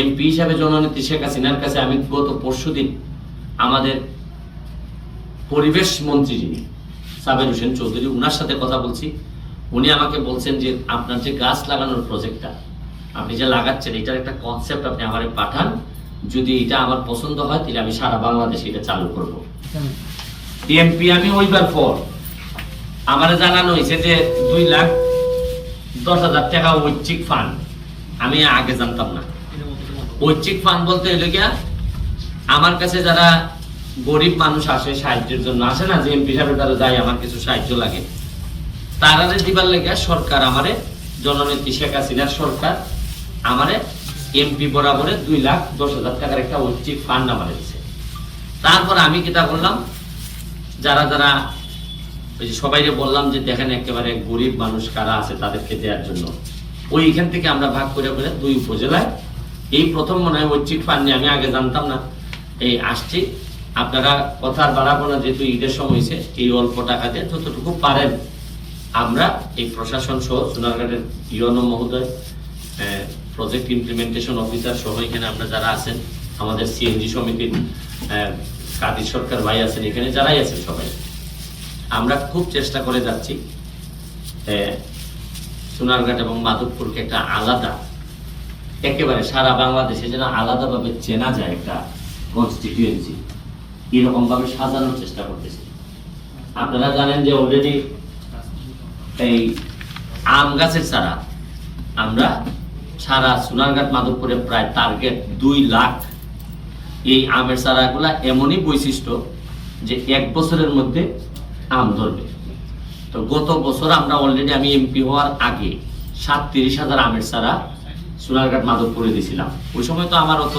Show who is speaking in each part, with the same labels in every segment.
Speaker 1: MP হিসাবে জননেত্রী শেখ হাসিনার কাছে আমি গত পরশুদিন আমাদের পরিবেশ মন্ত্রী যিনি সাবের হোসেন চৌধুরী, উনার সাথে কথা বলছি। উনি আমাকে বলছেন যে আপনার যে গাছ লাগানোর প্রজেক্টটা আপনি যে লাগাচ্ছেন, এটার একটা কনসেপ্ট আপনি আমারে পাঠান। যদি এটা আমার পছন্দ হয়, তাহলে আমি সারা বাংলাদেশে এটা চালু করব। এমপি আমি ওইবার পর। আমার জানানো হয়েছে যে দুই লাখ দশ হাজার টাকা ঐচ্ছিক ফান্ড আমি আগে জানতাম না। ঐচ্ছিক ফান্ড বলতে হইল গিয়া, আমার কাছে যারা গরিব মানুষ আসে, সাহায্যের জন্য, আসে না যে এমপি সাহেব তারা যায় আমার কিছু সাহায্য লাগে, তারা দিবার লেগে সরকার আমারে, জননেত্রী শেখ হাসিনার সরকার আমারে এমপি বরাবরে দুই লাখ দশ হাজার টাকার একটা ঐচ্ছিক ফান্ড আমার দিচ্ছে তারপর আমি কিতা করলাম, যারা যারা ওই যে সবাইকে বললাম যে দেখেন একেবারে গরিব মানুষ কারা আছে তাদেরকে দেওয়ার জন্য, ওইখান থেকে আমরা ভাগ করে করে দুই উপজেলায় এই প্রথম মনে হয় ঐচ্ছিক নিয়ে আমি আগে জানতাম না। এই আসছি, আপনারা কথা আর বাড়াবো না, যেহেতু ঈদের সময় এই অল্প টাকা দিয়ে যতটুকু পারেন। আমরা এই প্রশাসন সহ সোনারঘাটের ইয়নো মহোদয় প্রজেক্ট ইমপ্লিমেন্টেশন অফিসার সহ এখানে আমরা যারা আছেন, আমাদের সিএনজি সমিতির কাদির সরকার ভাই আছেন এখানে, যারাই আছেন সবাই। আমরা খুব চেষ্টা করে যাচ্ছি সোনারঘাট এবং মাধবপুরকে একটা আলাদা একেবারে সারা বাংলাদেশে যেন আলাদাভাবে চেনা যায় একটা কনস্টিটিউয়েন্সি এরকম ভাবে সাজানোর চেষ্টা করতেছি। আপনারা জানেন যে অলরেডি এই আম গাছের চারা, আমরা সারা সোনারঘাট মাধবপুরে প্রায় টার্গেট দুই লাখ এই আমের চারাগুলা এমনই বৈশিষ্ট্য যে এক বছরের মধ্যে আম ধরবে। তো গত বছর আমরা অলরেডি আমি এমপি হওয়ার আগে সাতত্রিশ হাজার আমের চারা সোনারঘাট মাধবপুরে দিয়েছিলাম ওই সময় তো আমার অত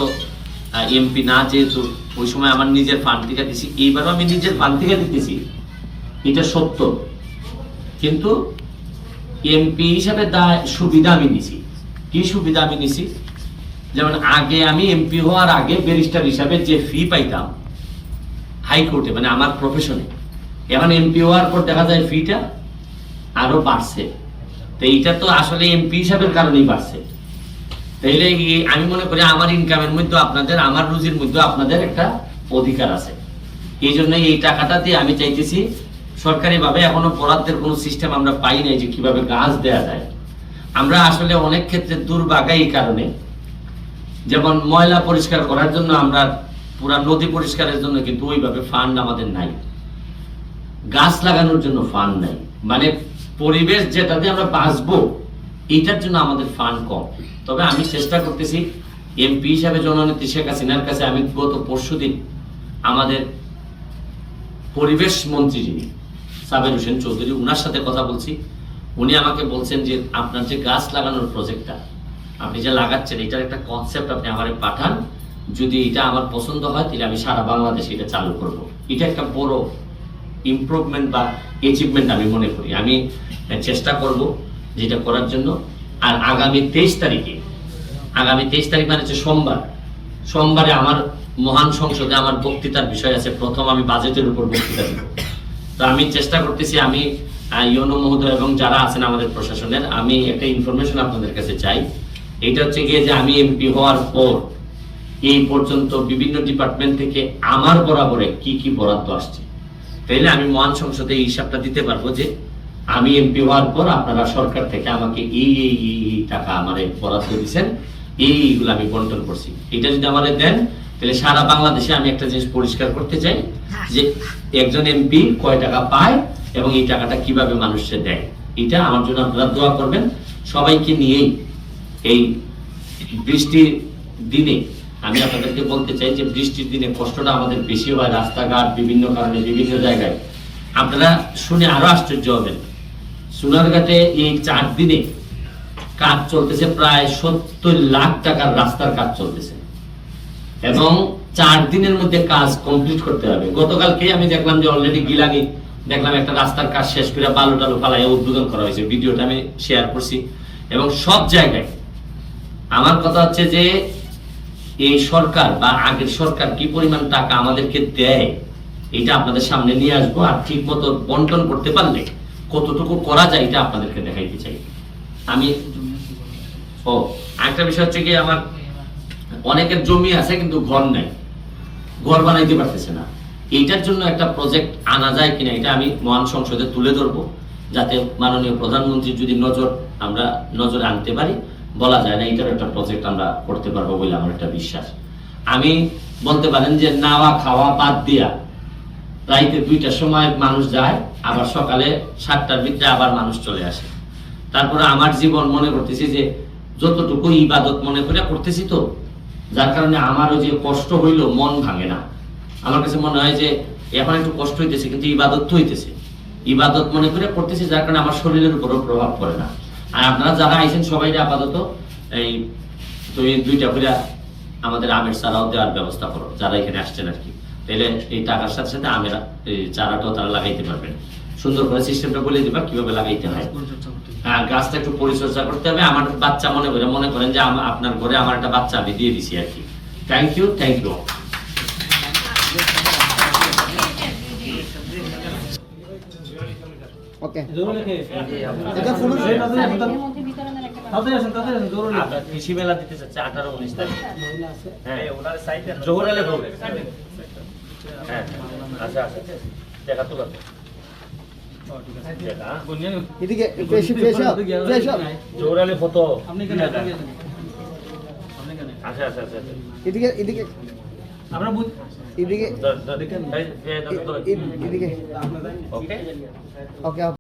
Speaker 1: এমপি না, যেহেতু ওই সময় আমার নিজের ফান্ড থেকে দিছি। এইবারও আমি নিজের ফান্ড থেকে দিতেছি। এটা সত্য। কিন্তু এমপি হিসাবে সুবিধা আমি নিছি। কি সুবিধা আমি নিছি? যেমন আগে আমি এমপি হওয়ার আগে ব্যারিস্টার হিসাবে যে ফি পাইতাম হাইকোর্টে মানে আমার প্রফেশনে এখন এমপি হওয়ার পর দেখা যায় ফিটা আরও বাড়ছে। তো এইটা তো আসলে এমপি হিসাবের কারণেই বাড়ছে। তাইলে আমি মনে করি আমার ইনকামের মধ্যে আপনাদের, আমার রুজির মধ্যে আপনাদের একটা অধিকার আছে। এই জন্য এই টাকাটা দিয়ে আমি চাইতেছি, সরকারিভাবে এখনও বরাদ্দের কোনো সিস্টেম আমরা পাই নাই যে কীভাবে গাছ দেয়া যায়। আমরা আসলে অনেক ক্ষেত্রে দুর্ভাগা এই কারণে। যেমন ময়লা পরিষ্কার করার জন্য আমরা পুরা নদী পরিষ্কারের জন্য কিন্তু ওইভাবে ফান্ড আমাদের নাই। গাছ লাগানোর জন্য ফান্ড নাই। মানে পরিবেশ যেটাতে আমরা বাঁচবো এইটার জন্য আমাদের ফান্ড কম। তবে আমি চেষ্টা করতেছি এমপি হিসাবে জননেত্রী শেখ হাসিনার কাছে আমি গত পরশুদিন আমাদের পরিবেশ মন্ত্রী যিনি সাবের হোসেন চৌধুরী, উনার সাথে কথা বলছি। উনি আমাকে বলছেন যে আপনার যে গাছ লাগানোর প্রজেক্টটা আপনি যে লাগাচ্ছেন, এটার একটা কনসেপ্ট আপনি আমারে পাঠান। যদি এটা আমার পছন্দ হয়, তাহলে আমি সারা বাংলাদেশে এটা চালু করব। এটা একটা বড় ইমপ্রুভমেন্ট বা অ্যাচিভমেন্ট আমি মনে করি। আমি চেষ্টা করব যেটা করার জন্য। আর আগামী তেইশ তারিখে, আগামী তেইশ তারিখ মানে হচ্ছে সোমবার। সোমবারে আমার মহান সংসদে আমার বক্তৃতার বিষয় আছে। প্রথম আমি বাজেটের উপর বক্তৃতা দেব। তো আমি চেষ্টা করতেছি, আমি ইউনো মহোদয় এবং যারা আছেন আমাদের প্রশাসনের, আমি একটা ইনফরমেশন আপনাদের কাছে চাই। এটা হচ্ছে গিয়ে যে আমি এমপি হওয়ার পর, এই পর্যন্ত বিভিন্ন ডিপার্টমেন্ট থেকে আমার বরাবরে কি কি বরাদ্দ আসছে। তাইলে আমি মহান সংসদে এই হিসাবটা দিতে পারব যে আমি এমপি হওয়ার পর আপনারা সরকার থেকে আমাকে এই এই টাকা আমার বরাদ্দ দিচ্ছেন এইগুলো আমি বন্টন করছি। এটা যদি আমাদের দেন, তাহলে সারা বাংলাদেশে আমি একটা জিনিস পরিষ্কার করতে চাই, যে একজন এমপি কয় টাকা পায় এবং এই টাকাটা কীভাবে মানুষকে দেয়। এটা আমার জন্য আপনারা দোয়া করবেন। সবাইকে নিয়েই এই বৃষ্টির দিনে আমি আপনাদেরকে বলতে চাই যে বৃষ্টির দিনে কষ্টটা আমাদের বেশি হয় রাস্তাঘাট, বিভিন্ন কারণে বিভিন্ন জায়গায়। আপনারা শুনে আরও আশ্চর্য হবেন। সোনারঘাটে এই চার দিনে কাজ চলতেছে, প্রায় সত্তর লাখ টাকার রাস্তার কাজ চলতেছে। এবং চার দিনের মধ্যে কাজ কমপ্লিট করতে হবে। গতকালকে আমি দেখলাম যে অলরেডি গিলানি দেখলাম একটা রাস্তার কাজ শেষ করে বালু টালু ফালাই উদ্বোধন করা হয়েছে। ভিডিওটা আমি শেয়ার করছি। এবং সব জায়গায় আমার কথা হচ্ছে যে এই সরকার বা আগের সরকার কি পরিমাণ টাকা আমাদেরকে দেয়, এটা আপনাদের সামনে নিয়ে আসব। আর ঠিক মতো বন্টন করতে পারলে কতটুকু করা যায় এটা আপনাদেরকে দেখাইতে চাই। আমি ও একটা বিষয় হচ্ছে কি, আমার অনেকের জমি আছে কিন্তু ঘর নাই। ঘর বানাইতে পারতেছে না। এইটার জন্য একটা প্রজেক্ট আনা যায় কিনা, এটা আমি মহান সংসদে তুলে ধরবো, যাতে মাননীয় প্রধানমন্ত্রী যদি নজর আমরা নজরে আনতে পারি, বলা যায় না এটার একটা প্রজেক্ট আমরা করতে পারব বলে আমার একটা বিশ্বাস। আমি বলতে পারেন যে, নাওয়া খাওয়া বাদ দিয়া রাইতে দুইটার সময় মানুষ যায়, আবার সকালে সাতটার ভিতরে আবার মানুষ চলে আসে। তারপরে আমার জীবন মনে করতেছি যে যতটুকু ইবাদত মনে করে করতেছি তো, যার কারণে আমারও যে কষ্ট হইল মন ভাঙে না। আমার কাছে মনে হয় যে এখন একটু কষ্ট হইতেছে, কিন্তু ইবাদত তো হইতেছে। ইবাদত মনে করে করতেছি, যার কারণে আমার শরীরের উপরও প্রভাব পড়ে না। আর আপনারা যারা আইছেন সবাই আপাতত, এই দুইটা করে আমাদের আমের চারাও দেওয়ার ব্যবস্থা করো, যারা এখানে আসছেন আর কি। তাহলে এই টাকার সাথে সাথে আমের এই চারাটাও তারা লাগাইতে পারবেন। সুন্দর করে সিস্টেমটা বলে দিবা কীভাবে লাগাইতে হয়। হ্যাঁ গাছটা একটু পরিচর্যা করতে হবে। আমার বাচ্চা মনে করে মনে করেন যে আপনার ঘরে আমার একটা বাচ্চা আমি দিয়ে দিছি আর কি। Thank you thank you
Speaker 2: okay
Speaker 3: এটা
Speaker 2: ফুল
Speaker 1: কৃষি মেলা দিতে চাচ্ছে আঠারো উনিশ তারিখ। হ্যাঁ জোহর আলী ভোগ হ্যাঁ আচ্ছা আচ্ছা দেখা তো কথা
Speaker 2: এদিকে fresh up
Speaker 1: Johar Ali photo
Speaker 3: আপনি কেন আপনি কেন
Speaker 1: আচ্ছা আচ্ছা আচ্ছা আচ্ছা।
Speaker 2: এদিকে এদিকে
Speaker 3: আমরা বুঝ
Speaker 2: এদিকে এদিকে
Speaker 1: ওকে
Speaker 2: ওকে